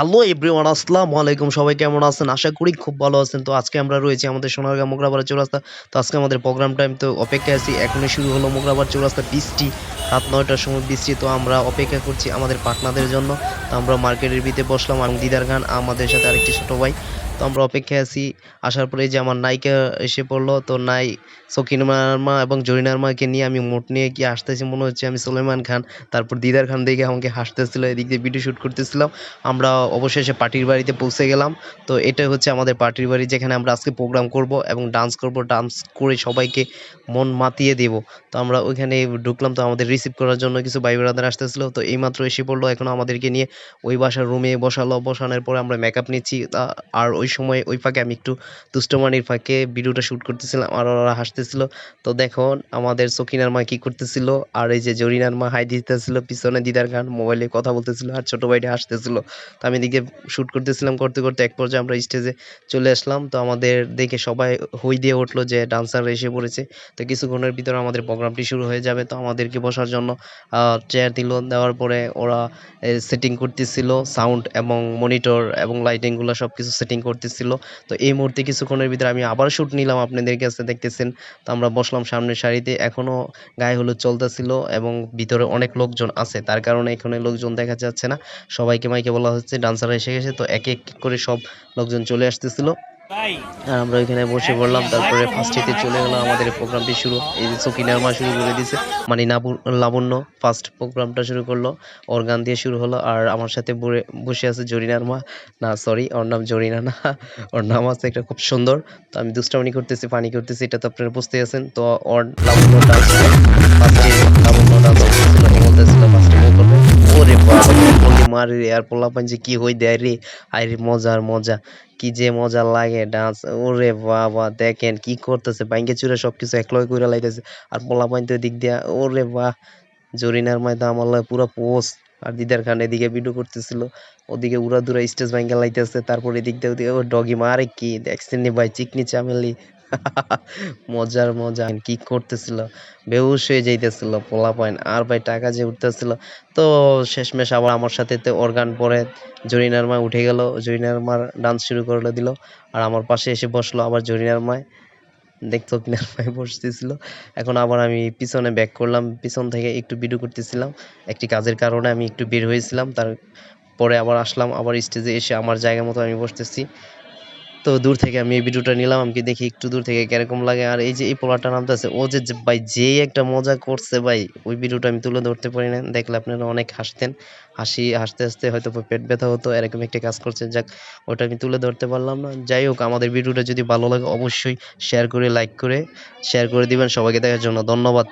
Hello everyone, আসসালামু আলাইকুম। সবাই কেমন আছেন? আশা করি খুব ভালো আছেন। তো আজকে আমরা রয়েছি আমাদের সোনারগাঁ মোগরাবার চৌরাস্তা। তো আজকে আমাদের প্রোগ্রাম টাইম তো অপেক্ষা আছি। এখনই শুরু হলো মোগরাবার চৌরাস্তা বৃষ্টি। রাত নয়টার সময় বৃষ্টি। তো আমরা অপেক্ষা করছি আমাদের পাটনাদের জন্য। তো আমরা মার্কেটের ভিতরে বসলাম। এবং দিদার খান, আমাদের সাথে আরেকটি ছোটো ভাই। তো আমরা অপেক্ষায় আছি। আসার পরে যে আমার নায়িকা এসে পড়ল, তো নাই সকিন মা এবং জরিনার মাকে নিয়ে আমি মোট নিয়ে গিয়ে আসতেছি মনে হচ্ছে আমি সুলেমান খান। তারপর দিদার খান দেখে আমাকে হাসতেছিল, এদিক দিয়ে ভিডিও শ্যুট করতেছিলাম। আমরা অবশেষে পার্টির বাড়িতে পৌঁছে গেলাম। তো এটাই হচ্ছে আমাদের পার্টির বাড়ি, যেখানে আমরা আজকে প্রোগ্রাম করব এবং ডান্স করব। ডান্স করে সবাইকে মন মাতিয়ে দেব। তো আমরা ওইখানে ঢুকলাম, তো আমাদের রিসিভ করার জন্য কিছু ভাই ব্রাদার আসতেছিল। তো এইমাত্র এসে পড়ল, এখন আমাদেরকে নিয়ে ওই বাসার রুমে বসালো। বসানোর পরে আমরা মেকআপ নিচ্ছি আর ওই সময় ওই ফাঁকে আমি একটু দুষ্টমানির ফাঁকে ভিডিওটা শ্যুট করতেছিলাম আর ওরা হাসতেছিল। তো দেখুন আমাদের সকিনার মা কি করতেছিল? আর এই যে জরিনার মা হাই দিতেছিল, পিছনে দিদার গান মোবাইলে কথা বলতেছিল আর ছোট ভাইটা হাসতেছিল। তো আমি এদিকে শ্যুট করতেছিলাম করতে করতে এক পর্যায়ে আমরা স্টেজে চলে আসলাম। তো আমাদের দেখে সবাই হই দিয়ে উঠল যে ডান্সার এসে পড়েছে। তো কিছুক্ষণের ভিতরে আমাদের প্রোগ্রামটি শুরু হয়ে যাবে। তো আমাদেরকে বসার জন্য চেয়ার দিল। দেওয়ার পরে ওরা সেটিং করতেছিল। সাউন্ড এবং মনিটর এবং লাইটিংগুলো সব কিছু সেটিং করতেছিল তো এই মুহূর্তে কিছুক্ষণের ভিতরে আমি আবার শ্যুট নিলাম আপনাদের কাছে, দেখতেছেন? তো আমরা বসলাম সামনের সারিতে, এখনও গায়ে হলুদ চলতেছিল এবং ভিতরে অনেক লোকজন আছে। তার কারণে এখানে লোকজন দেখা যাচ্ছে না। সবাইকে মাইকে বলা হচ্ছে ডান্সার এসে গেছে। তো এক এক করে সব লোকজন চলে আসতেছিল। আমরা ওইখানে বসে পড়লাম তারপরে ফার্স্ট এতে চলে গেলো আমাদের প্রোগ্রামটি শুরু। এই যে শুরু করে দিছে মানে লাবণ্য ফার্স্ট প্রোগ্রামটা শুরু করল ওর গান দিয়ে শুরু হলো আর আমার সাথে বসে আছে জরিনার মা। না সরি ওর নাম জরিনা না ওর নাম আছে একটা খুব সুন্দর। তো আমি দুষ্টামি করতেছি পানি করতেছি এটা তো আপনারা বুঝতে আছেন। তো ওর লাবণ্য ডান্স ফার্স্টে লাবণ্য ডান্স বলতেছিল ফার্স্টে করবে। ওরে বাবা রে, আর পোলা পাঞ্জি কি হই দেয় রে? আই রে মজার মজা। কি যে মজা লাগে ডান্স। ওরে বাবা, দেখেন কি করতেছে। বাইঙ্গে চুরে সবকিছু একলয় করে লাইতেছে। আর পোলা পাইন তো দিক দিয়া, ওরে বাহ! জরিনার মাইতে আমার লাগে পুরো পোস্ট। আর দিদার খান এদিকে ভিডিও করতেছিল। ওদিকে উড়া দুরা স্টেজ ভাঙ্গা লাইতেছে। তারপর এদিক দিয়ে ওদিকে, ও ডগি, মারে কি? দেখছেন ভাই, চিকনি চামেলি? মজার মজা। কি করতেছিল? বেহুশ হয়ে যাইতেছিল পোলা পয়েন্ট আর ভাই টাকা যে উঠতেছিল, তো শেষমেশ আবার আমার সাথে তো অর্গান পরে জরিনার মা উঠে গেল। জরিনার মার ডান্স শুরু করে দিল। আর আমার পাশে এসে বসল আবার জরিনার মায়। দেখতো কিনার মায় বসতেছিল। এখন আবার আমি পিছনে ব্যাক করলাম। পিছন থেকে একটু ভিডিও করতেছিলাম। একটি কাজের কারণে আমি একটু বের হয়েছিলাম। তার পরে আবার আসলাম। আবার স্টেজে এসে আমার জায়গা মতো আমি বসতেছি। তো দূর থেকে আমি এই ভিডিওটা নিলাম, আমি দেখি একটু দূর থেকে কীরকম লাগে। আর এই যে এই পোলাটা নামতেছে, ও যে যে ভাই যেই একটা মজা করছে ভাই, ওই ভিডিওটা আমি তুলে ধরতে পারি না। দেখলে আপনারা অনেক হাসতেন। হাসি, হাসতে হাসতে হয়তো পেট ব্যথা হতো, এরকম একটা কাজ করছে। যাক, ওটা আমি তুলে ধরতে পারলাম না। যাই হোক, আমাদের ভিডিওটা যদি ভালো লাগে, অবশ্যই শেয়ার করে লাইক করে শেয়ার করে দিবেন। সবাইকে দেখার জন্য ধন্যবাদ।